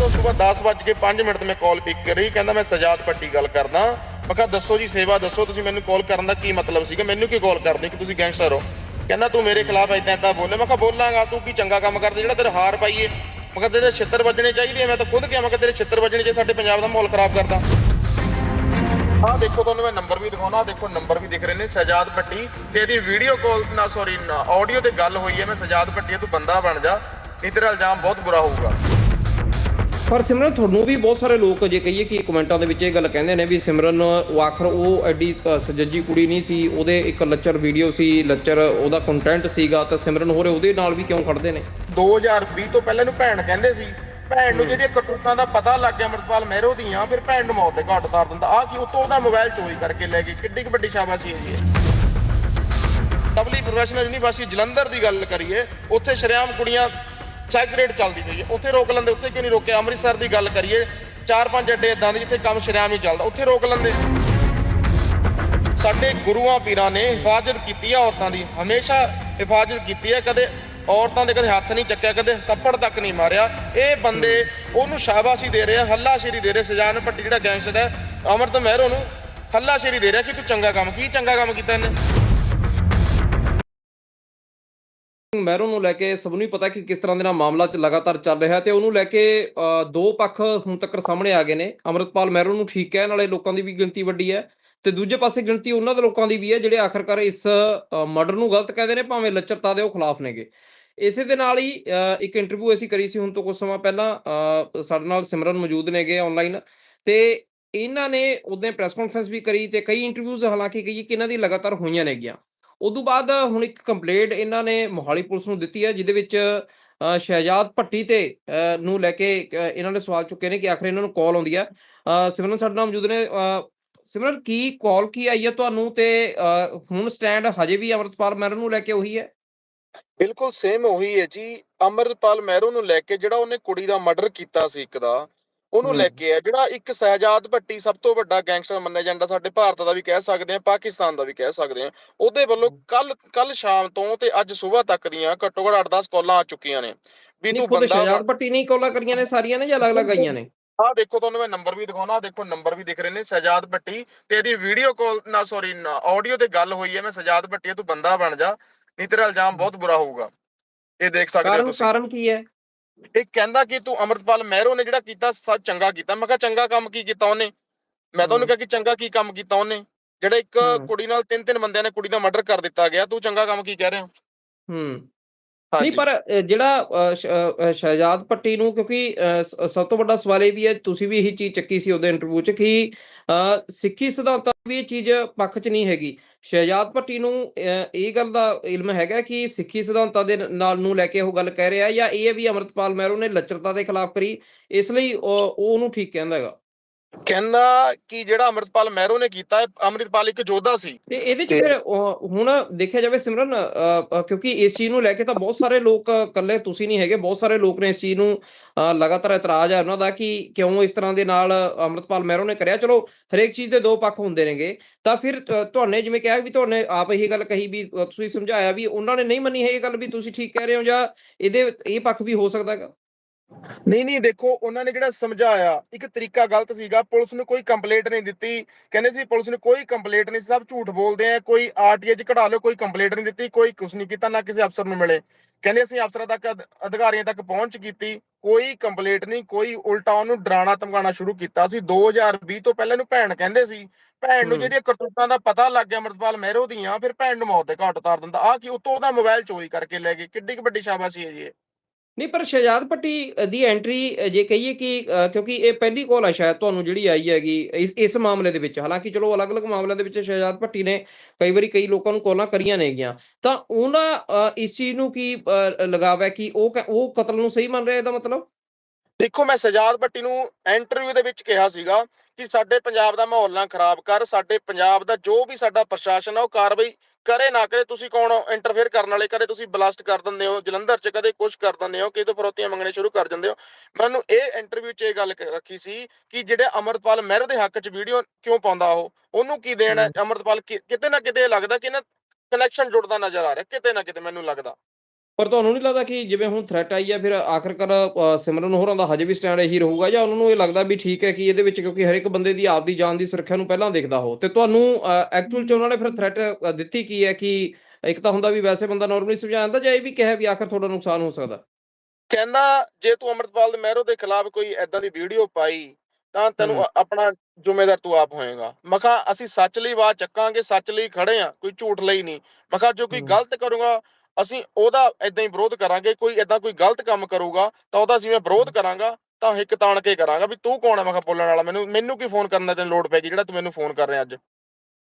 ਤੋਂ ਸਵੇਰ 10:05 ਮਿੰਟ ਤੇ ਮੈਂ ਕਾਲ ਪਿਕ ਕਰੀ, ਕਹਿੰਦਾ ਮੈਂ ਸਜਾਦ ਪੱਟੀ ਗੱਲ ਕਰਦਾ। ਮੈਂ ਕਿਹਾ, ਦੱਸੋ ਜੀ ਸੇਵਾ, ਦੱਸੋ ਤੁਸੀਂ ਮੈਨੂੰ ਕਾਲ ਕਰਨ ਦਾ ਕੀ ਮਤਲਬ ਸੀਗਾ? ਮੈਨੂੰ ਕੀ ਕਾਲ ਕਰਦੇ? ਕਿ ਤੁਸੀਂ ਗੈਂਗਸਟਰ ਹੋ। ਕਹਿੰਦਾ, ਤੂੰ ਮੇਰੇ ਖਿਲਾਫ ਇਦਾਂ ਇਦਾਂ ਬੋਲੇ। ਮੈਂ ਕਿਹਾ, ਬੋਲਾਂਗਾ, ਤੂੰ ਕੀ ਚੰਗਾ ਕੰਮ ਕਰਦਾ? ਜਿਹੜਾ ਤੇਰੇ ਹਾਰ ਪਾਈਏ ਮੈਂ ਕਿਹਾ, ਤੇਰੇ ਛਿੱਤਰ ਵੱਜਣੇ ਚਾਹੀਦੇ ਮੈਂ ਤਾਂ ਖੁਦ ਕਿਹਾ, ਮੈਂ ਕਿਹਾ, ਤੇਰੇ ਛਿੱਤਰ ਵੱਜਣੇ ਚਾਹੀਦੇ ਸਾਡੇ ਪੰਜਾਬ ਦਾ ਮਾਹੌਲ ਖਰਾਬ ਕਰਦਾ। ਆਹ ਦੇਖੋ, ਤੁਹਾਨੂੰ ਮੈਂ ਨੰਬਰ ਵੀ ਦਿਖਾਉਣਾ। ਦੇਖੋ ਨੰਬਰ ਵੀ ਦਿਖ ਰਹੇ ਨੇ ਸਜਾਦ ਭੱਟੀ। ਤੇ ਇਹਦੀ ਵੀਡੀਓ ਕਾਲ ਨਾ ਸੌਰੀ ਆਡੀਓ ਤੇ ਗੱਲ ਹੋਈ ਹੈ। ਮੈਂ ਸਜਾਦ ਭੱਟੀ ਤੂੰ ਬੰਦਾ ਬਣ ਜਾ। ਨਹੀਂ ਤੇਰਾ ਇਲਜ਼ਾਮ ਬਹੁਤ ਬੁਰਾ ਹੋਊਗਾ। ਪਰ ਸਿਮਰਨ ਤੁਹਾਨੂੰ ਵੀ ਬਹੁਤ ਸਾਰੇ ਲੋਕ ਜੇ ਕਹੀਏ ਕਿ ਕਮੈਂਟਾਂ ਦੇ ਵਿੱਚ ਇਹ ਗੱਲ ਕਹਿੰਦੇ ਨੇ ਵੀ ਸਿਮਰਨ ਉਹ ਆਖਰ ਉਹ ਐਡੀ ਅ, ਸਜੱਜੀ ਕੁੜੀ ਨਹੀਂ ਸੀ ਉਹਦੇ ਇੱਕ ਲੱਚਰ ਵੀਡੀਓ ਸੀ ਲੱਚਰ ਉਹਦਾ ਕੰਟੈਂਟ ਸੀਗਾ ਤਾਂ ਸਿਮਰਨ ਹੋਰੇ ਉਹਦੇ ਨਾਲ ਵੀ ਕਿਉਂ ਖੜਦੇ ਨੇ? 2020 ਤੋਂ ਪਹਿਲਾਂ ਨੂੰ ਭੈਣ ਕਹਿੰਦੇ ਸੀ। ਭੈਣ ਨੂੰ ਜਿਹੜੀਆਂ ਕਰਤੂਤਾਂ ਦਾ ਪਤਾ ਲੱਗ ਗਿਆ ਅਮਰਪਾਲ ਮਹਿਰੋ ਦੀਆਂ ਫਿਰ ਭੈਣ ਨੂੰ ਮੌਤ ਦੇ ਘਾਟ ਉਤਾਰ ਦਿੰਦਾ। ਆ ਕੀ ਉਤੋਂ ਉਹਦਾ ਮੋਬਾਈਲ ਚੋਰੀ ਕਰਕੇ ਲੈ ਗਈ ਕਿੱਡੀ ਕੁ ਵੱਡੀ ਸ਼ਾਬਾਸ਼ੀ ਹੈ ਜੀ ਇਹ। ਪ੍ਰੋਫੈਸ਼ਨਲ ਯੂਨੀਵਰਸਿਟੀ ਜਲੰਧਰ ਦੀ ਗੱਲ ਕਰੀਏ ਉੱਥੇ ਸ਼ਰੇਆਮ ਕੁੜੀਆਂ ਸੈਕਸ ਚੱਲਦੀ ਪਈ ਹੈ। ਉੱਥੇ ਰੋਕ ਲੈਂਦੇ, ਉੱਥੇ ਕਿਉਂ ਨਹੀਂ ਰੋਕਿਆ? ਅੰਮ੍ਰਿਤਸਰ ਦੀ ਗੱਲ ਕਰੀਏ ਚਾਰ ਪੰਜ ਅੱਡੇ ਇਦਾਂ ਦੇ ਜਿੱਥੇ ਕੰਮ ਸ਼ਰੇਆਮ ਹੀ ਚੱਲਦਾ, ਉੱਥੇ ਰੋਕ ਲੈਂਦੇ। ਸਾਡੇ ਗੁਰੂਆਂ ਪੀਰਾਂ ਨੇ ਹਿਫਾਜ਼ਤ ਕੀਤੀ ਹੈ ਔਰਤਾਂ ਦੀ। ਹਮੇਸ਼ਾ ਹਿਫਾਜ਼ਤ ਕੀਤੀ ਹੈ ਕਦੇ ਔਰਤਾਂ ਦੇ ਕਦੇ ਹੱਥ ਨਹੀਂ ਚੱਕਿਆ, ਕਦੇ ਥੱਪੜ ਤੱਕ ਨਹੀਂ ਮਾਰਿਆ। ਇਹ ਬੰਦੇ ਉਹਨੂੰ ਸ਼ਾਬਾਸ਼ੀ ਦੇ ਰਹੇ ਹੱਲਾਸ਼ੇਰੀ ਦੇ ਰਹੇ ਸਜਾਨ ਭੱਟੀ ਜਿਹੜਾ ਗੈਂਗਸਟਰ ਹੈ, ਅਮਰਤ ਮਹਿਰੋ ਨੂੰ ਹੱਲਾਸ਼ੇਰੀ ਦੇ ਰਿਹਾ ਕਿ ਤੂੰ ਚੰਗਾ ਕੰਮ, ਕੀ ਚੰਗਾ ਕੰਮ ਕੀਤਾ ਇਹਨੇ? ਮਹਿਰੋਂ ਨੂੰ ਲੈ ਕੇ ਸਭ ਨੂੰ ਹੀ ਪਤਾ ਕਿ ਕਿਸ ਤਰ੍ਹਾਂ ਦੇ ਨਾਲ ਮਾਮਲਾ ਚ ਲਗਾਤਾਰ ਚੱਲ ਰਿਹਾ ਤੇ ਉਹਨੂੰ ਲੈ ਕੇ ਦੋ ਪੱਖ ਹੁਣ ਤੱਕ ਸਾਹਮਣੇ ਆ ਗਏ ਨੇ। ਅਮਰਤਪਾਲ ਮਹਿਰੋਂ ਨੂੰ ਠੀਕ ਕਹਿਣ ਵਾਲੇ ਲੋਕਾਂ ਦੀ ਵੀ ਗਿਣਤੀ ਵੱਡੀ ਹੈ। ਤੇ ਦੂਜੇ ਪਾਸੇ ਗਿਣਤੀ ਉਹਨਾਂ ਦੇ ਲੋਕਾਂ ਦੀ ਵੀ ਹੈ ਜਿਹੜੇ ਆਖਰਕਾਰ ਇਸ ਮਰਡਰ ਨੂੰ ਗਲਤ ਕਹਿੰਦੇ ਨੇ ਭਾਵੇਂ ਲੱਚਰਤਾ ਦੇ ਉਹ ਖਿਲਾਫ ਨੇਗੇ। ਇਸੇ ਦੇ ਨਾਲ ਹੀ ਇੱਕ ਇੰਟਰਵਿਊ ਅਸੀਂ ਕਰੀ ਸੀ ਹੁਣ ਤੋਂ ਕੁਝ ਸਮਾਂ ਪਹਿਲਾਂ ਅ, ਸਾਡੇ ਨਾਲ ਸਿਮਰਨ ਮੌਜੂਦ ਨੇਗੇ ਆਨਲਾਈਨ ਤੇ ਇਹਨਾਂ ਨੇ ਉਹਦੇ ਪ੍ਰੈਸ ਕਾਨਫਰੰਸ ਵੀ ਕਰੀ ਤੇ ਕਈ ਇੰਟਰਵਿਊਜ਼ ਹਾਲਾਂਕਿ ਕਹੀ ਕਿ ਇਹਨਾਂ ਦੀ ਲਗਾਤਾਰ ਹੋਈਆਂ ਨੇਗੀਆਂ। ਉਦੋਂ ਬਾਅਦ ਹੁਣ ਇੱਕ ਕੰਪਲੇਂਟ ਇਹਨਾਂ ਨੇ ਮੋਹਾਲੀ ਪੁਲਿਸ ਨੂੰ ਦਿੱਤੀ ਹੈ, ਜਿਹਦੇ ਵਿੱਚ ਸ਼ਹਿਜਾਦ ਭੱਟੀ ਤੇ ਨੂੰ ਲੈ ਕੇ ਇਹਨਾਂ ਨੇ ਸਵਾਲ ਚੁੱਕੇ ਨੇ ਕਿ ਆਖਰ ਇਹਨਾਂ ਨੂੰ ਕਾਲ ਆਉਂਦੀ ਹੈ। ਸਿਮਰਨ ਸਾਡੇ ਨਾਲ ਮੌਜੂਦ ਨੇ। ਸਿਮਰਨ, ਕੀ ਕਾਲ ਕੀ ਆਈ ਹੈ ਤੁਹਾਨੂੰ? ਤੇ ਹੁਣ ਸਟੈਂਡ ਹਜੇ ਵੀ ਅਮਰਤਪਾਲ ਮਹਿਰ ਨੂੰ ਲੈ ਕੇ ਉਹੀ ਹੈ? ਬਿਲਕੁਲ ਸੇਮ ਉਹੀ ਹੈ ਜੀ। ਅਮਰਪਾਲ ਮਹਿਰੋ ਨੂੰ ਲੈ ਕੇ ਜਿਹੜਾ ਉਹਨੇ ਕੁੜੀ ਦਾ ਮਰਡਰ ਕੀਤਾ ਸੀ ਇੱਕ ਦਾ ਉਹਨੂੰ ਲੈ। ਕੇ ਹੈ ਜਿਹੜਾ ਇੱਕ ਸਹਿਜਾਦ ਭੱਟੀ ਸਭ ਤੋਂ ਵੱਡਾ ਗੈਂਗਸਟਰ ਮੰਨਿਆ ਜਾਂਦਾ ਸਾਡੇ ਭਾਰਤ ਦਾ ਵੀ ਕਹਿ ਸਕਦੇ ਆ ਪਾਕਿਸਤਾਨ ਦਾ ਵੀ ਕਹਿ ਸਕਦੇ ਆ। ਉਹਦੇ ਵੱਲੋਂ ਕੱਲ ਕੱਲ ਸ਼ਾਮ ਤੋਂ ਤੇ ਅੱਜ ਸਵੇਰ ਤੱਕ ਦੀਆਂ ਘੱਟੋ ਘੱਟ 8-10 ਕਾਲਾਂ ਆ ਚੁੱਕੀਆਂ ਨੇ। ਵੀ ਤੂੰ ਬੰਦਾ ਸ਼ਹਿਜਾਦ ਭੱਟੀ ਨਹੀਂ ਕਾਲਾਂ ਕਰੀਆਂ ਨੇ ਸਾਰੀਆਂ ਨੇ ਜਾਂ ਅਲੱਗ-ਅਲੱਗ ਆਈਆਂ ਨੇ? ਆਹ ਦੇਖੋ ਤੁਹਾਨੂੰ ਮੈਂ ਨੰਬਰ ਵੀ ਦਿਖਾਉਣਾ ਆਹ ਦੇਖੋ ਨੰਬਰ ਵੀ ਦਿਖ ਰਹੇ ਨੇ ਸਜਾਦ ਭੱਟੀ ਤੇ ਇਹਦੀ ਵੀਡੀਓ ਕਾਲ ਨਾ ਸੌਰੀ ਆਡੀਓ ਤੇ ਗੱਲ ਹੋਈ ਹੈ ਮੈਂ ਸਜਾਦ ਭੱਟੀ ਤੂੰ ਬੰਦਾ ਬਣ ਜਾ ਨਹੀਂ ਤੇਰਾ ਇਲਜ਼ਾਮ ਬਹੁਤ ਬੁਰਾ ਹੋਊਗਾ। ਇਹ ਦੇਖ ਸਕਦੇ ਹੋ ਤੁਸੀਂ। ਕਾਰਨ ਕੀ ਹੈ? ਇਹ ਕਹਿੰਦਾ ਕਿ ਤੂੰ ਅਮਰਤਪਾਲ ਮਹਿਰੋ ਨੇ ਜਿਹੜਾ ਕੀਤਾ ਸਭ ਚੰਗਾ ਕੀਤਾ। ਮੈਂ ਕਿਹਾ ਚੰਗਾ ਕੰਮ ਕੀ ਕੀਤਾ ਉਹਨੇ? ਮੈਂ ਤਾਂ ਉਹਨੂੰ। ਕਿਹਾ ਕਿ ਚੰਗਾ ਕੀ ਕੰਮ ਕੀਤਾ ਉਹਨੇ? ਜਿਹੜਾ ਇੱਕ। ਕੁੜੀ ਨਾਲ ਤਿੰਨ ਤਿੰਨ ਬੰਦਿਆਂ ਨੇ ਕੁੜੀ ਦਾ ਮਰਡਰ ਕਰ ਦਿੱਤਾ ਗਿਆ ਤੂੰ ਚੰਗਾ ਕੰਮ ਕੀ ਕਹਿ ਰਿਹਾ? ਹੂੰ। ਨਹੀਂ ਪਰ ਜਿਹੜਾ ਸ਼ਹਿਜਾਦ ਭੱਟੀ ਨੂੰ ਕਿਉਂਕਿ ਸਭ ਤੋਂ ਵੱਡਾ ਸਵਾਲ ਇਹ ਵੀ ਹੈ ਤੁਸੀਂ ਵੀ ਇਹੀ ਚੀਜ਼ ਚੱਕੀ ਸੀ ਉਹਦੇ ਇੰਟਰਵਿਊ 'ਚ ਕਿ ਸਿੱਖੀ ਸਿਧਾਂਤਾਂ ਵੀ ਇਹ ਚੀਜ਼ ਪੱਖ 'ਚ ਨਹੀਂ ਹੈਗੀ। ਸ਼ਹਿਜਾਦ ਭੱਟੀ ਨੂੰ ਅ, ਇਹ ਗੱਲ ਦਾ ਇਲਮ ਹੈਗਾ ਕਿ ਸਿੱਖੀ ਸਿਧਾਂਤਾਂ ਦੇ ਨਾਲ ਨੂੰ ਲੈ ਕੇ ਉਹ ਗੱਲ ਕਹਿ ਰਿਹਾ ਜਾਂ ਇਹ ਵੀ ਅਮਰਤਪਾਲ ਮਹਿਰੋ ਨੇ ਲੱਚਰਤਾ ਦੇ ਖਿਲਾਫ ਕਰੀ ਇਸ ਲਈ ਉਹ ਉਹ ਉਹਨੂੰ ਠੀਕ ਕਹਿੰਦਾ ਹੈਗਾ। ਕਹਿੰਦਾ ਕਿ ਜਿਹੜਾ ਅਮਰਤਪਾਲ ਮਹਿਰੋ ਨੇ ਕੀਤਾ ਹੈ, ਅਮਰਿਤਪਾਲ ਇੱਕ ਯੋਧਾ ਸੀ। ਤੇ ਇਹਦੇ ਚ ਫਿਰ ਹੁਣ ਦੇਖਿਆ ਜਾਵੇ ਸਿਮਰਨ ਕਿਉਂਕਿ ਇਸ ਚੀਜ਼ ਨੂੰ ਲੈ ਕੇ ਤਾਂ ਬਹੁਤ ਸਾਰੇ ਲੋਕ ਇਕੱਲੇ ਤੁਸੀਂ ਨਹੀਂ ਹੈਗੇ ਬਹੁਤ ਸਾਰੇ ਲੋਕ ਨੇ ਇਸ ਚੀਜ਼ ਨੂੰ ਲਗਾਤਾਰ ਇਤਰਾਜ਼ ਹੈ ਉਹਨਾਂ ਦਾ ਕਿ ਕਿਉਂ ਇਸ ਤਰ੍ਹਾਂ ਦੇ ਨਾਲ ਅਮਰਤਪਾਲ ਮਹਿਰੋ ਨੇ ਕਰਿਆ। ਚਲੋ ਹਰੇਕ ਚੀਜ਼ ਦੇ ਦੋ ਪੱਖ ਹੁੰਦੇ ਨੇਗੇ। ਤਾਂ ਫਿਰ ਤੁਹਾਨੇ ਜਿਵੇਂ ਕਿਹਾ ਵੀ ਤੁਹਾਨੇ ਆਪ ਇਹੀ ਗੱਲ ਕਹੀ ਵੀ ਤੁਸੀਂ ਸਮਝਾਇਆ ਵੀ ਉਹਨਾਂ ਨੇ ਨਹੀਂ ਮੰਨੀ ਹੈ ਇਹ ਗੱਲ ਵੀ ਤੁਸੀਂ ਠੀਕ ਕਹਿ ਰਹੇ ਹੋ ਜਾਂ ਇਹਦੇ ਇਹ ਪੱਖ ਵੀ ਹੋ ਸਕਦਾ ਹੈਗਾ? ਨਹੀਂ ਨਹੀਂ ਦੇਖੋ ਉਹਨਾਂ ਨੇ ਜਿਹੜਾ ਸਮਝਾਇਆ ਇੱਕ ਤਰੀਕਾ ਗਲਤ ਸੀਗਾ ਪੁਲਿਸ ਨੂੰ ਕੋਈ ਕੰਪਲੇਂਟ ਨਹੀਂ ਦਿੱਤੀ। ਕਹਿੰਦੇ ਸੀ ਪੁਲਿਸ ਨੂੰ ਕੋਈ ਕੰਪਲੇਂਟ ਨਹੀਂ ਸਭ ਝੂਠ ਬੋਲਦੇ ਆ ਕੋਈ ਆਰਟੀਏ ਚ ਕਢਾ ਲਓ ਕੋਈ ਕੰਪਲੇਂਟ ਨਹੀਂ ਦਿੱਤੀ ਕੋਈ ਕੁਝ ਨਹੀਂ ਕੀਤਾ ਨਾ ਕਿਸੇ ਅਫਸਰ ਨੂੰ ਮਿਲੇ। ਕਹਿੰਦੇ ਅਸੀਂ ਅਫਸਰਾਂ ਤੱਕ ਅਧ- ਅਧਿਕਾਰੀਆਂ ਤੱਕ ਪਹੁੰਚ ਕੀਤੀ ਕੋਈ ਕੰਪਲੇਂਟ ਨਹੀਂ ਕੋਈ ਉਲਟਾ ਉਹਨੂੰ ਡਰਾਣਾ ਧਮਕਾਉਣਾ ਸ਼ੁਰੂ ਕੀਤਾ। ਸੀ 2020 ਤੋਂ ਪਹਿਲਾਂ ਨੂੰ ਭੈਣ ਕਹਿੰਦੇ ਸੀ। ਭੈਣ ਨੂੰ। ਜਿਹੜੀਆਂ ਕਰਤੂਤਾਂ ਦਾ ਪਤਾ ਲੱਗ ਗਿਆ ਅਮਰਪਾਲ ਮਹਿਰੋ ਦੀਆਂ ਫਿਰ ਭੈਣ ਨੂੰ ਮੌਤ ਦੇ ਘਾਟ ਉਤਾਰ ਦਿੰਦਾ। ਆ ਕਿ ਉਤੋਂ ਉਹਦਾ ਮੋਬਾਈਲ ਚੋਰੀ ਕਰਕੇ ਲੈ ਗਏ ਕਿੱਡੀ ਕੁ ਵੱਡੀ ਸ਼ਾਬਾਸ਼ੀ ਹੈ ਜੀ ਇਹ। ਨਹੀਂ ਪਰ ਸ਼ਹਿਜਾਦ ਭੱਟੀ ਦੀ ਐਂਟਰੀ ਜੇ ਕਹੀਏ ਕਿ ਕਿਉਂਕਿ ਇਹ ਪਹਿਲੀ ਕਾਲ ਹੈ ਸ਼ਾਇਦ ਤੁਹਾਨੂੰ ਜਿਹੜੀ ਆਈ ਹੈਗੀ ਇਸ ਇਸ ਮਾਮਲੇ ਦੇ ਵਿੱਚ। ਹਾਲਾਂਕਿ ਚਲੋ ਅਲੱਗ-ਅਲੱਗ ਮਾਮਲਿਆਂ ਦੇ ਵਿੱਚ ਸ਼ਹਿਜਾਦ ਭੱਟੀ ਨੇ ਕਈ ਵਾਰੀ ਕਈ ਲੋਕਾਂ ਨੂੰ ਕਾਲਾਂ ਕਰੀਆਂ ਨੇਗੀਆਂ ਤਾਂ ਉਹਨਾਂ ਇਸ ਚੀਜ਼ ਨੂੰ ਕੀ ਅ, ਕਿ ਉਹ ਉਹ ਕਤਲ ਨੂੰ ਸਹੀ ਮੰਨ ਰਿਹਾ ਇਹਦਾ ਮਤਲਬ? ਦੇਖੋ ਮੈਂ ਸਜਾਦ ਭੱਟੀ ਨੂੰ ਇੰਟਰਵਿਊ ਦੇ ਵਿੱਚ ਕਿਹਾ ਸੀਗਾ ਕਿ ਸਾਡੇ ਪੰਜਾਬ ਦਾ ਮਾਹੌਲ ਨਾ ਖਰਾਬ ਕਰ ਸਾਡੇ ਪੰਜਾਬ ਦਾ ਜੋ ਵੀ ਸਾਡਾ ਪ੍ਰਸ਼ਾਸਨ ਆ ਉਹ ਕਾਰਵਾਈ ਕਰੇ ਨਾ ਕਰੇ ਤੁਸੀਂ ਕੌਣ ਇੰਟਰਫੇਅਰ ਕਰਨ ਵਾਲੇ ਕਦੇ ਤੁਸੀਂ ਬਲਾਸਟ ਕਰ ਦਿੰਦੇ ਹੋ ਜਲੰਧਰ 'ਚ ਕਦੇ ਕੁਝ ਕਰ ਦਿੰਦੇ ਹੋ ਕਿਤੇ ਫਰੋਤੀਆਂ ਮੰਗਣੇ ਸ਼ੁਰੂ ਕਰ ਦਿੰਦੇ ਹੋ। ਮੈਨੂੰ ਇਹ ਇੰਟਰਵਿਊ 'ਚ ਇਹ ਗੱਲ ਰੱਖੀ ਸੀ ਕਿ ਜਿਹੜੇ ਅਮਰਪਾਲ ਮਹਿਰ ਦੇ ਹੱਕ 'ਚ ਵੀਡੀਓ ਕਿਉਂ ਪਾਉਂਦਾ ਉਹ? ਉਹਨੂੰ ਕੀ ਦੇਣ? ਅਮਰਪਾਲ ਕਿਤੇ ਨਾ ਕਿਤੇ ਲੱਗਦਾ ਕਿ ਨਾ ਕਨੈਕਸ਼ਨ ਜੁੜਦਾ ਨਜ਼ਰ ਆ ਰਿਹਾ ਕਿਤੇ ਨਾ ਕਿਤੇ ਮੈਨੂੰ ਲੱਗਦਾ। ਪਰ ਤੁਹਾਨੂੰ ਨਹੀਂ ਲੱਗਦਾ ਕਿ ਜਿਵੇਂ ਹੁਣ ਥ੍ਰੈਟ ਆਈ ਹੈ ਫਿਰ ਆਖਰਕਾਰ ਸਿਮਰਨ ਹੋਰਾਂ ਦਾ ਹਜੇ ਵੀ ਸਟੈਂਡ ਇਹੀ ਰਹੂਗਾ ਜਾਂ ਉਹਨਾਂ ਨੂੰ ਇਹ ਲੱਗਦਾ ਵੀ ਠੀਕ ਹੈ ਕਿ ਇਹਦੇ ਵਿੱਚ ਕਿਉਂਕਿ ਹਰ ਇੱਕ ਬੰਦੇ ਦੀ ਆਪਦੀ ਜਾਨ ਦੀ ਸੁਰੱਖਿਆ ਨੂੰ ਪਹਿਲਾਂ ਦੇਖਦਾ ਹੋ? ਤੇ ਤੁਹਾਨੂੰ ਐਕਚੁਅਲ ਚ ਉਹਨਾਂ ਨੇ ਫਿਰ ਥ੍ਰੈਟ ਦਿੱਤੀ ਕੀ ਹੈ ਕਿ ਇੱਕ ਤਾਂ ਹੁੰਦਾ ਵੀ ਵੈਸੇ ਬੰਦਾ ਨਾਰਮਲੀ ਸਮਝਾ ਜਾਂਦਾ ਜਾਂ ਇਹ ਵੀ ਕਿਹਾ ਵੀ ਆਖਰ ਤੁਹਾਡਾ ਨੁਕਸਾਨ ਹੋ ਸਕਦਾ? ਕਹਿੰਦਾ ਜੇ ਤੂੰ ਅਮਰਤਪਾਲ ਦੇ ਮਹਿਰੋ ਦੇ ਖਿਲਾਫ ਕੋਈ ਐਦਾਂ ਦੀ ਵੀਡੀਓ ਪਾਈ ਤਾਂ ਤੈਨੂੰ ਆਪਣਾ ਜ਼ਿੰਮੇਦਾਰ ਤੂੰ ਆਪ ਹੋਏਗਾ। ਮੈਂ ਕਿਹਾ ਅਸੀਂ ਸੱਚ ਲਈ ਆਵਾਜ਼ ਚੱਕਾਂਗੇ ਸੱਚ ਲਈ ਖੜੇ ਆ ਕੋਈ ਝੂਠ ਲਈ ਨਹੀਂ। ਮੈਂ ਕਿਹਾ ਜੋ ਕੋਈ। ਗਲਤ ਕਰੂਗਾ ਅਸੀਂ ਉਹਦਾ ਐਦਾਂ ਹੀ ਵਿਰੋਧ ਕਰਾਂਗੇ ਕੋਈ ਐਦਾਂ ਕੋਈ ਗਲਤ ਕੰਮ ਕਰੂਗਾ ਤਾਂ ਉਹਦਾ ਅਸੀਂ ਮੈਂ ਵਿਰੋਧ ਕਰਾਂਗਾ ਤਾਂ ਹਿੱਕ ਤਾਣ ਕੇ ਕਰਾਂਗਾ ਵੀ ਤੂੰ ਕੌਣ ਹੈ ਮੈਂ ਕਿਹਾ ਬੋਲਣ ਵਾਲਾ ਮੈਨੂੰ ਮੈਨੂੰ ਕੀ ਫੋਨ ਕਰਨ ਦਾ ਤੈਨੂੰ ਲੋੜ ਪੈ ਗਈ ਜਿਹੜਾ ਤੂੰ ਮੈਨੂੰ ਫੋਨ ਕਰ ਰਿਹਾ ਅੱਜ।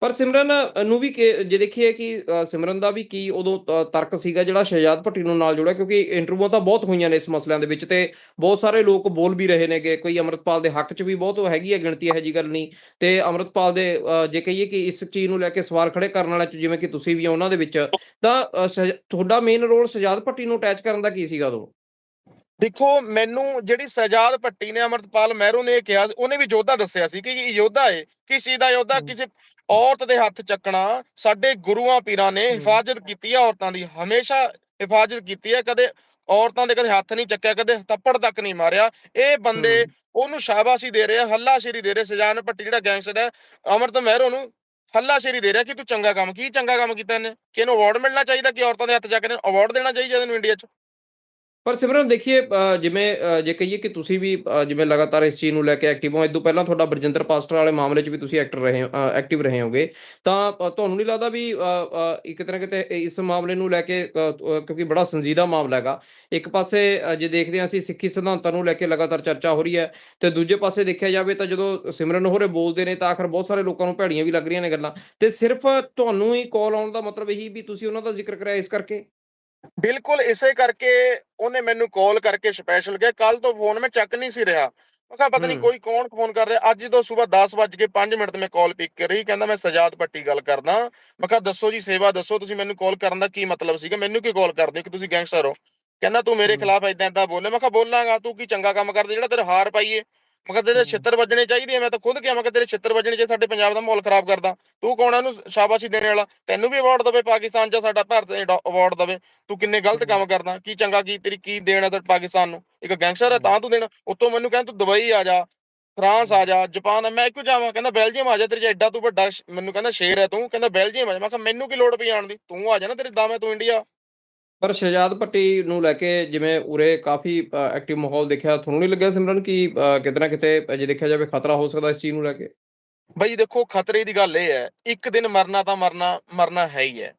ਪਰ ਸਿਮਰਨ ਨੂੰ ਵੀ ਜੇ ਦੇਖੀਏ ਕਿ ਸਿਮਰਨ ਦਾ ਵੀ ਕੀ ਉਦੋਂ ਤਰਕ ਸੀਗਾ ਜਿਹੜਾ ਸ਼ਹਿਜਾਦ ਭੱਟੀ ਨੂੰ ਨਾਲ ਜੋੜਿਆ ਕਿਉਂਕਿ ਇੰਟਰਵਿਊ ਤਾਂ ਬਹੁਤ ਹੋਈਆਂ ਨੇ ਇਸ ਮਸਲਿਆਂ ਦੇ ਵਿੱਚ ਤੇ ਬਹੁਤ ਸਾਰੇ ਲੋਕ ਬੋਲ ਵੀ ਰਹੇ ਨੇਗੇ। ਕੋਈ ਅਮਰਤਪਾਲ ਦੇ ਹੱਕ 'ਚ ਵੀ ਬਹੁਤ ਹੈਗੀ ਹੈ ਗਿਣਤੀ ਇਹੋ ਜੀ ਗੱਲ ਨਹੀਂ। ਤੇ ਅਮਰਤਪਾਲ ਦੇ ਜੇ ਕਹੀਏ ਕਿ ਇਸ ਚੀਜ਼ ਨੂੰ ਲੈ ਕੇ ਸਵਾਲ ਖੜੇ ਕਰਨ ਵਾਲਿਆਂ 'ਚ ਜਿਵੇਂ ਕਿ ਤੁਸੀਂ ਵੀ ਹੋ ਉਹਨਾਂ ਦੇ ਵਿੱਚ ਤਾਂ ਤੁਹਾਡਾ ਮੇਨ ਰੋਲ ਸ਼ਹਿਜਾਦ ਭੱਟੀ ਨੂੰ ਅਟੈਚ ਕਰਨ ਦਾ ਕੀ ਸੀਗਾ ਉਦੋਂ? ਦੇਖੋ ਮੈਨੂੰ ਜਿਹੜੀ ਸਜਾਦ ਭੱਟੀ ਨੇ ਅਮਰਤਪਾਲ ਮਹਿਰੋ ਨੇ ਇਹ ਕਿਹਾ ਉਹਨੇ ਵੀ ਯੋਧਾ ਦੱਸਿਆ ਸੀ ਕਿ ਇਹ ਯੋਧਾ ਏ ਕਿਸ ਚੀਜ਼ ਦਾ ਯੋਧਾ। ਕਿਸੇ ਔਰਤ ਦੇ ਹੱਥ ਚੱਕਣਾ ਸਾਡੇ ਗੁਰੂਆਂ ਪੀਰਾਂ ਨੇ। ਹਿਫਾਜ਼ਤ ਕੀਤੀ ਹੈ ਔਰਤਾਂ ਦੀ ਹਮੇਸ਼ਾ ਹਿਫਾਜ਼ਤ ਕੀਤੀ ਹੈ ਕਦੇ ਔਰਤਾਂ ਦੇ ਕਦੇ ਹੱਥ ਨਹੀਂ ਚੱਕਿਆ ਕਦੇ ਥੱਪੜ ਤੱਕ ਨਹੀਂ ਮਾਰਿਆ ਇਹ ਬੰਦੇ। ਉਹਨੂੰ ਸ਼ਾਬਾਸ਼ੀ ਦੇ ਰਹੇ ਆ ਹੱਲਾਸ਼ੇਰੀ ਦੇ ਰਹੇ ਸਜਾਨ ਭੱਟੀ ਜਿਹੜਾ ਗੈਂਗਸਟਰ ਹੈ ਅਮਰਤ ਮਹਿਰੋ ਨੂੰ ਹੱਲਾਸ਼ੇਰੀ ਦੇ ਰਿਹਾ ਕਿ ਤੂੰ ਚੰਗਾ ਕੰਮ ਕੀ ਚੰਗਾ ਕੰਮ ਕੀਤਾ ਇਹਨੇ ਕਿ ਇਹਨੂੰ ਅਵਾਰਡ ਮਿਲਣਾ ਚਾਹੀਦਾ ਕਿ ਔਰਤਾਂ ਦੇ ਹੱਥ ਚੱਕ ਕੇ ਅਵਾਰਡ ਦੇਣਾ ਚਾਹੀਦਾ ਇਹਨੂੰ ਇੰਡੀਆ 'ਚ ਪਰ ਸਿਮਰਨ ਦੇਖੀਏ ਜਿਵੇਂ ਜੇ ਕਹੀਏ ਕਿ ਤੁਸੀਂ ਵੀ ਜਿਵੇਂ ਲਗਾਤਾਰ ਇਸ ਚੀਜ਼ ਨੂੰ ਲੈ ਕੇ ਐਕਟਿਵ ਹੋ ਇਦੋਂ ਪਹਿਲਾਂ ਤੁਹਾਡਾ ਬਰਜਿੰਦਰ ਪਾਸਟਰ ਵਾਲੇ ਮਾਮਲੇ 'ਚ ਵੀ ਤੁਸੀਂ ਐਕਟਰ ਰਹੇ ਹੋ ਐਕਟਿਵ ਰਹੇ ਹੋਗੇ। ਤਾਂ ਤੁਹਾਨੂੰ ਨਹੀਂ ਲੱਗਦਾ ਵੀ ਅ, ਅ, ਇੱਕ ਤਰ੍ਹਾਂ ਕਿਤੇ ਇਸ ਮਾਮਲੇ ਨੂੰ ਲੈ ਕੇ ਕਿਉਂਕਿ ਬੜਾ ਸੰਜੀਦਾ ਮਾਮਲਾ ਹੈਗਾ। ਇੱਕ ਪਾਸੇ ਜੇ ਦੇਖਦੇ ਹਾਂ ਅਸੀਂ ਸਿੱਖੀ ਸਿਧਾਂਤਾਂ ਨੂੰ ਲੈ ਕੇ ਲਗਾਤਾਰ ਚਰਚਾ ਹੋ ਰਹੀ ਹੈ ਤੇ ਦੂਜੇ ਪਾਸੇ ਦੇਖਿਆ ਜਾਵੇ ਤਾਂ ਜਦੋਂ ਸਿਮਰਨ ਹੋਰੇ ਬੋਲਦੇ ਨੇ ਤਾਂ ਆਖਰ ਬਹੁਤ ਸਾਰੇ ਲੋਕਾਂ ਨੂੰ ਭੈੜੀਆਂ ਵੀ ਲੱਗ ਰਹੀਆਂ ਨੇ ਗੱਲਾਂ। ਤੇ ਸਿਰਫ ਤੁਹਾਨੂੰ ਹੀ ਕਾਲ ਆਉਣ ਦਾ ਮਤਲਬ ਇਹੀ ਵੀ ਤੁਸੀਂ ਉਹਨਾਂ ਦਾ ਜ਼ਿਕਰ ਕਰਿਆ ਇਸ ਕਰਕੇ? ਬਿਲਕੁਲ ਇਸੇ ਕਰਕੇ ਉਹਨੇ ਮੈਨੂੰ ਕਾਲ ਕਰਕੇ ਸਪੈਸ਼ਲ ਕਿਹਾ। ਕੱਲ ਤੋਂ ਫੋਨ ਮੈਂ ਚੱਕ ਨਹੀਂ ਸੀ ਰਿਹਾ। ਮੈਂ ਕਿਹਾ ਪਤਾ ਨਹੀਂ। ਕੋਈ ਕੌਣ ਫੋਨ ਕਰ ਰਿਹਾ। ਅੱਜ ਜਦੋਂ ਸਵੇਰ 10 ਵੱਜ ਕੇ 5 ਮਿੰਟ ਤੇ ਮੈਂ ਕਾਲ ਪਿਕ ਕਰੀ। ਕਹਿੰਦਾ ਮੈਂ ਸਜਾਦ ਪੱਟੀ ਗੱਲ ਕਰਦਾ। ਮੈਂ ਕਿਹਾ ਦੱਸੋ ਜੀ ਸੇਵਾ ਦੱਸੋ। ਤੁਸੀਂ ਮੈਨੂੰ ਕਾਲ ਕਰਨ ਦਾ ਕੀ ਮਤਲਬ ਸੀਗਾ? ਮੈਨੂੰ ਕੀ ਕਾਲ ਕਰਦੇ ਹੋ? ਕਿ ਤੁਸੀਂ ਗੈਂਗਸਟਰ ਹੋ? ਕਹਿੰਦਾ ਤੂੰ ਮੇਰੇ। ਖਿਲਾਫ ਇਦਾਂ ਇਦਾਂ ਬੋਲੇ। ਮੈਂ ਕਿਹਾ ਬੋਲਾਂਗਾ। ਤੂੰ ਕੀ ਚੰਗਾ ਕੰਮ ਕਰਦਾ? ਜਿਹੜਾ ਤੇਰੇ ਹਾਰ ਪਾਈਏ ਮੈਂ ਕਿਹਾ ਤੇਰੇ ਹੂੰ। ਛਿੱਤਰ ਵੱਜਣੇ ਚਾਹੀਦੇ ਆ ਮੈਂ ਤਾਂ ਖੁਦ ਕਿਹਾ ਮੈਂ ਕਿਹਾ ਤੇਰੇ ਛਿੱਤਰ ਵੱਜਣੇ ਜੇ ਸਾਡੇ ਪੰਜਾਬ ਦਾ ਮਾਹੌਲ ਖਰਾਬ ਕਰਦਾ। ਤੂੰ ਕੌਣ ਆ ਉਹਨੂੰ ਸ਼ਾਬਾਸ਼ੀ ਦੇਣ ਵਾਲਾ? ਤੈਨੂੰ ਵੀ ਅਵਾਰਡ ਦਵੇ ਪਾਕਿਸਤਾਨ ਜਾਂ ਸਾਡਾ ਭਾਰਤ ਅਵਾਰਡ ਦਵੇ। ਤੂੰ ਕਿੰਨੇ ਗਲਤ। ਕੰਮ ਕਰਦਾ ਕੀ ਚੰਗਾ ਕੀ ਤੇਰੀ ਕੀ ਦੇਣ ਤੇ ਪਾਕਿਸਤਾਨ ਨੂੰ? ਇੱਕ ਗੈਂਗਸਟਰ ਹੈ ਤਾਂ ਤੂੰ ਦੇਣਾ। ਉੱਤੋਂ ਮੈਨੂੰ ਕਹਿੰਦਾ ਤੂੰ ਦੁਬਈ ਆ ਜਾ ਫਰਾਂਸ ਆ ਜਾ ਜਾਪਾਨ ਆ ਮੈਂ ਕਿਉਂ ਜਾਵਾਂ? ਕਹਿੰਦਾ ਬੈਲਜੀਅਮ ਆ ਜਾ ਤੇਰੇ ਐਡਾ ਤੂੰ ਵੱਡਾ ਮੈਨੂੰ ਕਹਿੰਦਾ ਸ਼ੇਰ ਹੈ ਤੂੰ। ਕਹਿੰਦਾ ਬੈਲਜੀਅਮ ਆ ਜਾ ਮੈਂ ਕਿਹਾ ਮੈਨੂੰ ਕੀ ਲੋੜ ਪਈ ਆਉਣ ਦੀ? ਤੂੰ ਆ ਜਾ ਨਾ ਤੇਰੇ ਦਮ ਹੈ ਤੂੰ ਇੰਡੀਆ ਪਰ ਸ਼ਹਿਜਾਦ ਭੱਟੀ ਨੂੰ ਲੈ ਕੇ ਜਿਵੇਂ ਉਰੇ ਕਾਫੀ ਐਕਟਿਵ ਮਾਹੌਲ ਦੇਖਿਆ ਤੁਹਾਨੂੰ ਨਹੀਂ ਲੱਗਿਆ ਸਿਮਰਨ ਕਿ ਕਿਤੇ ਨਾ ਕਿਤੇ ਜੇ ਦੇਖਿਆ ਜਾਵੇ ਖਤਰਾ ਹੋ ਸਕਦਾ ਇਸ ਚੀਜ਼ ਨੂੰ ਲੈ ਕੇ? ਬਈ ਦੇਖੋ ਖਤਰੇ ਦੀ ਗੱਲ ਇਹ ਹੈ ਇੱਕ ਦਿਨ ਮਰਨਾ ਤਾਂ ਮਰਨਾ ਮਰਨਾ ਹੈ ਹੀ ਹੈ।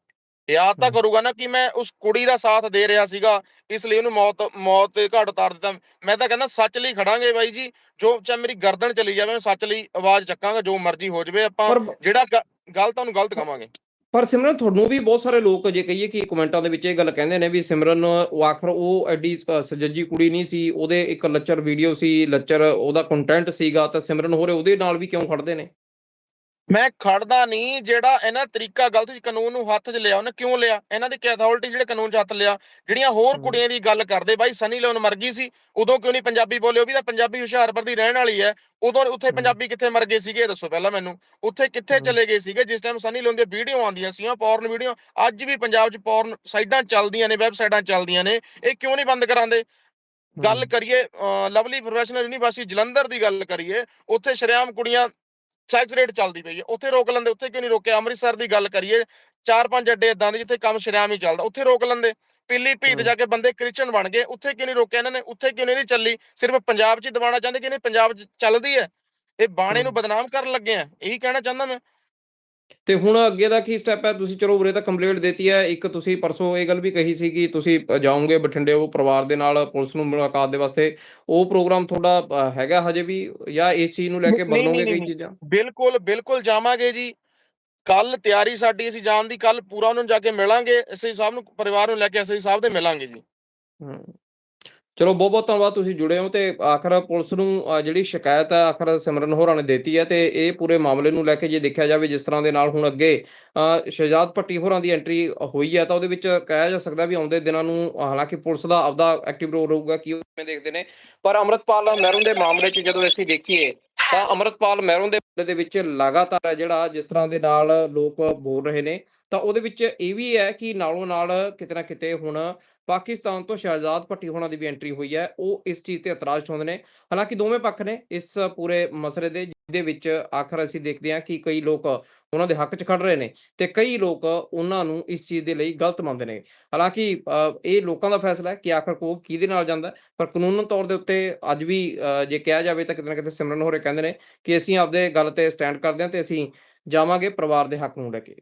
ਯਾਦ ਤਾਂ। ਕਰੂਗਾ ਨਾ ਕਿ ਮੈਂ ਉਸ ਕੁੜੀ ਦਾ ਸਾਥ ਦੇ ਰਿਹਾ ਸੀਗਾ ਇਸ ਲਈ ਉਹਨੂੰ ਮੌਤ ਮੌਤ ਦੇ ਘਾਟ ਉਤਾਰ ਦਿੱਤਾ। ਮੈਂ ਤਾਂ ਕਹਿੰਦਾ ਸੱਚ ਲਈ ਖੜਾਂਗੇ ਬਾਈ ਜੀ ਜੋ ਚਾਹੇ ਮੇਰੀ ਗਰਦਨ ਚਲੀ ਜਾਵੇ ਮੈਂ ਸੱਚ ਲਈ ਆਵਾਜ਼ ਚੱਕਾਂਗਾ ਜੋ ਮਰਜ਼ੀ ਹੋ ਜਾਵੇ ਆਪਾਂ ਜਿਹੜਾ ਗਲਤ ਉਹਨੂੰ ਗਲਤ ਕਵਾਂਗੇ। ਪਰ ਸਿਮਰਨ ਤੁਹਾਨੂੰ ਵੀ ਬਹੁਤ ਸਾਰੇ ਲੋਕ ਜੇ ਕਹੀਏ ਕਿ ਕਮੈਂਟਾਂ ਦੇ ਵਿੱਚ ਇਹ ਗੱਲ ਕਹਿੰਦੇ ਨੇ ਵੀ ਸਿਮਰਨ ਉਹ ਆਖਰ ਉਹ ਐਡੀ ਅ, ਸਜੱਜੀ ਕੁੜੀ ਨਹੀਂ ਸੀ ਉਹਦੇ ਇੱਕ ਲੱਚਰ ਵੀਡੀਓ ਸੀ ਲੱਚਰ ਉਹਦਾ ਕੰਟੈਂਟ ਸੀਗਾ ਤਾਂ ਸਿਮਰਨ ਹੋਰੇ ਉਹਦੇ ਨਾਲ ਵੀ ਕਿਉਂ ਖੜਦੇ ਨੇ? ਮੈਂ ਖੜਦਾ ਨਹੀਂ ਜਿਹੜਾ ਇਹਨਾਂ ਤਰੀਕਾ ਗਲਤ ਕਾਨੂੰਨ ਨੂੰ ਹੱਥ 'ਚ ਲਿਆ ਉਹਨੇ ਕਿਉਂ ਲਿਆ ਇਹਨਾਂ ਦੀ ਅਥਾਰਟੀ ਜਿਹੜੇ ਕਾਨੂੰਨ 'ਚ ਹੱਥ ਲਿਆ ਜਿਹੜੀਆਂ ਹੋਰ। ਕੁੜੀਆਂ ਦੀ ਗੱਲ ਕਰਦੇ ਬਾਈ ਸਨੀ ਲਿਓਨ ਮਰ ਗਈ ਸੀ ਉਦੋਂ ਕਿਉਂ ਨਹੀਂ ਪੰਜਾਬੀ ਬੋਲੇ ਉਹ ਵੀ ਤਾਂ ਪੰਜਾਬੀ ਹੁਸ਼ਿਆਰਪੁਰ ਦੀ ਰਹਿਣ ਵਾਲੀ ਹੈ ਉਦੋਂ ਉੱਥੇ। ਪੰਜਾਬੀ ਕਿੱਥੇ ਮਰ ਗਏ ਸੀਗੇ ਦੱਸੋ ਪਹਿਲਾਂ ਮੈਨੂੰ ਉੱਥੇ ਕਿੱਥੇ। ਚਲੇ ਗਏ ਸੀਗੇ ਜਿਸ ਟਾਈਮ ਸਨੀ ਲਿਓਨ ਦੀਆਂ ਵੀਡੀਓ ਆਉਂਦੀਆਂ ਸੀਗੀਆਂ ਪੌਰਨ ਵੀਡੀਓ ਅੱਜ ਵੀ ਪੰਜਾਬ 'ਚ ਪੌਰਨ ਸਾਈਡਾਂ ਚੱਲਦੀਆਂ ਨੇ ਵੈਬਸਾਈਟਾਂ ਚੱਲਦੀਆਂ ਨੇ ਇਹ ਕਿਉਂ ਨਹੀਂ ਬੰਦ ਕਰਾਉਂਦੇ ਗੱਲ। ਕਰੀਏ ਲਵਲੀ ਪ੍ਰੋਫੈਸ਼ਨਲ ਯੂਨੀਵਰਸਿਟੀ ਜਲੰਧਰ ਦੀ ਗੱਲ ਕਰੀਏ ਉੱਥੇ ਸ਼ਰੇਆਮ ਕੁੜੀਆਂ ਸੈਕਸ ਰੇਟ ਚੱਲਦੀ ਪਈ ਹੈ। ਉੱਥੇ ਰੋਕ ਲੈਂਦੇ ਉੱਥੇ ਕਿਉਂ ਨਹੀਂ ਰੋਕਿਆ? ਅੰਮ੍ਰਿਤਸਰ ਦੀ ਗੱਲ ਕਰੀਏ ਚਾਰ ਪੰਜ ਅੱਡੇ ਇਦਾਂ ਦੇ ਜਿੱਥੇ ਕੰਮ ਸ਼ਰੇਆਮ ਹੀ ਚੱਲਦਾ ਉੱਥੇ ਰੋਕ ਲੈਂਦੇ। ਪਿੱਲੀ ਭੀਤ। ਜਾ ਕੇ ਬੰਦੇ ਕ੍ਰਿਸਚਨ ਬਣ ਗਏ ਉੱਥੇ ਕਿਉਂ ਨਹੀਂ ਰੋਕਿਆ ਇਹਨਾਂ ਨੇ? ਉੱਥੇ ਕਿਉਂ ਨਹੀਂ ਚੱਲੀ? ਸਿਰਫ ਪੰਜਾਬ 'ਚ ਹੀ ਦਬਾਉਣਾ ਚਾਹੁੰਦੇ ਕਿ ਨਹੀਂ? ਪੰਜਾਬ 'ਚ ਚੱਲਦੀ ਹੈ। ਇਹ ਬਾਣੇ ਨੂੰ। ਬਦਨਾਮ ਕਰਨ ਲੱਗੇ ਆ ਇਹੀ ਕਹਿਣਾ ਚਾਹੁੰਦਾ ਮੈਂ। ਤੇ ਹੁਣ ਅੱਗੇ ਦਾ ਕੀ ਸਟੈਪ ਹੈ? ਤੁਸੀਂ ਚਲੋ ਉਰੇ ਤਾਂ ਕੰਪਲੀਟ ਦੇਤੀ ਹੈ। ਇੱਕ ਤੁਸੀਂ ਪਰਸੋਂ ਇਹ ਗੱਲ ਵੀ ਕਹੀ ਸੀ ਕਿ ਤੁਸੀਂ ਜਾਓਗੇ ਬਠਿੰਡੇ ਉਹ ਪਰਿਵਾਰ ਦੇ ਨਾਲ ਪੁਲਿਸ ਨੂੰ ਮੁਲਾਕਾਤ ਦੇ ਵਾਸਤੇ। ਉਹ ਪ੍ਰੋਗਰਾਮ ਤੁਹਾਡਾ ਹੈਗਾ ਹਜੇ ਵੀ ਜਾਂ ਇਸ ਚੀਜ਼ ਨੂੰ ਲੈ ਕੇ ਬਦਲੋਗੇ ਕਈ। ਚੀਜ਼ਾਂ? ਬਿਲਕੁਲ ਬਿਲਕੁਲ ਜਾਵਾਂਗੇ ਜੀ। ਕੱਲ ਤਿਆਰੀ ਸਾਡੀ ਅਸੀਂ ਜਾਣ ਦੀ ਕੱਲ ਪੂਰਾ ਉਹਨਾਂ ਨੂੰ ਜਾ ਕੇ ਮਿਲਾਂਗੇ। ਐਸਆਈ ਸਾਹਿਬ ਨੂੰ ਪਰਿਵਾਰ ਨੂੰ ਲੈ ਕੇ ਐਸਆਈ ਸਾਹਿਬ ਦੇ ਮਿਲਾਂਗੇ ਜੀ। ਚਲੋ ਬਹੁਤ ਬਹੁਤ ਧੰਨਵਾਦ ਤੁਸੀਂ ਜੁੜੇ ਹੋ ਤੇ ਆਖਰ ਪੁਲਿਸ ਨੂੰ ਜਿਹੜੀ ਸ਼ਿਕਾਇਤ ਹੈ ਆਖਰ ਸਿਮਰਨ ਹੋਰਾਂ ਨੇ ਦਿੱਤੀ ਹੈ ਤੇ ਇਹ ਪੂਰੇ ਮਾਮਲੇ ਨੂੰ ਲੈ ਕੇ ਜੇ ਦੇਖਿਆ ਜਾਵੇ ਜਿਸ ਤਰ੍ਹਾਂ ਦੇ ਨਾਲ ਹੁਣ ਅੱਗੇ ਸ਼ਹਿਜਾਦ ਭੱਟੀ ਹੋਰਾਂ ਦੀ ਐਂਟਰੀ ਹੋਈ ਹੈ ਤਾਂ ਉਹਦੇ ਵਿੱਚ ਕਿਹਾ ਜਾ ਸਕਦਾ ਵੀ ਆਉਂਦੇ ਦਿਨਾਂ ਨੂੰ ਹਾਲਾਂਕਿ ਪੁਲਿਸ ਦਾ ਆਪਦਾ ਐਕਟਿਵ ਰੋਲ ਰਹੂਗਾ ਕੀ ਉਹ ਦੇਖਦੇ ਨੇ। ਪਰ ਅਮਰਤਪਾਲ ਮਹਿਰੋਂ ਦੇ ਮਾਮਲੇ 'ਚ ਜਦੋਂ ਅਸੀਂ ਦੇਖੀਏ ਤਾਂ ਅਮਰਤਪਾਲ ਮਹਿਰੋਂ ਦੇ ਮਾਮਲੇ ਦੇ ਵਿੱਚ ਲਗਾਤਾਰ ਜਿਹੜਾ ਜਿਸ ਤਰ੍ਹਾਂ ਦੇ ਨਾਲ ਲੋਕ ਬੋਲ ਰਹੇ ਨੇ ਤਾਂ ਉਹਦੇ ਵਿੱਚ ਇਹ ਵੀ ਹੈ ਕਿ ਨਾਲੋਂ ਨਾਲ ਕਿਤੇ ਨਾ ਕਿਤੇ ਹੁਣ ਪਾਕਿਸਤਾਨ ਤੋਂ ਸ਼ਹਿਜ਼ਾਦ ਭੱਟੀ ਹੋਣਾ ਦੀ ਵੀ ਐਂਟਰੀ ਹੋਈ ਹੈ। ਉਹ ਇਸ ਚੀਜ਼ ਤੇ ਇਤਰਾਜ਼ ਚਾਹੁੰਦੇ ਨੇ। ਹਾਲਾਂਕਿ ਦੋਵੇਂ ਪੱਖ ਨੇ ਇਸ ਪੂਰੇ ਮਸਲੇ ਦੇ, ਜਿਹਦੇ ਵਿੱਚ ਆਖਰ ਅਸੀਂ ਦੇਖਦੇ ਹਾਂ ਕਿ ਕਈ ਲੋਕ ਉਹਨਾਂ ਦੇ ਹੱਕ 'ਚ ਖੜ ਰਹੇ ਨੇ ਤੇ ਕਈ ਲੋਕ ਉਹਨਾਂ ਨੂੰ ਇਸ ਚੀਜ਼ ਦੇ ਲਈ ਗਲਤ ਮੰਨਦੇ ਨੇ। ਹਾਲਾਂਕਿ ਇਹ ਲੋਕਾਂ ਦਾ ਫੈਸਲਾ ਹੈ ਕਿ ਆਖਰ ਕੋ ਕਿਹਦੇ ਨਾਲ ਜਾਂਦਾ ਪਰ ਕਾਨੂੰਨ ਤੌਰ ਦੇ ਉੱਤੇ ਅੱਜ ਵੀ ਜੇ ਕਿਹਾ ਜਾਵੇ ਤਾਂ ਕਿਤੇ ਨਾ ਕਿਤੇ ਸਿਮਰਨ ਹੋਰੇ ਕਹਿੰਦੇ ਨੇ ਕਿ ਅਸੀਂ ਆਪਦੇ ਗੱਲ ਤੇ ਸਟੈਂਡ ਕਰਦੇ ਹਾਂ ਤੇ ਅਸੀਂ ਜਾਵਾਂਗੇ ਪਰਿਵਾਰ ਦੇ ਹੱਕ ਨੂੰ ਲੈ ਕੇ।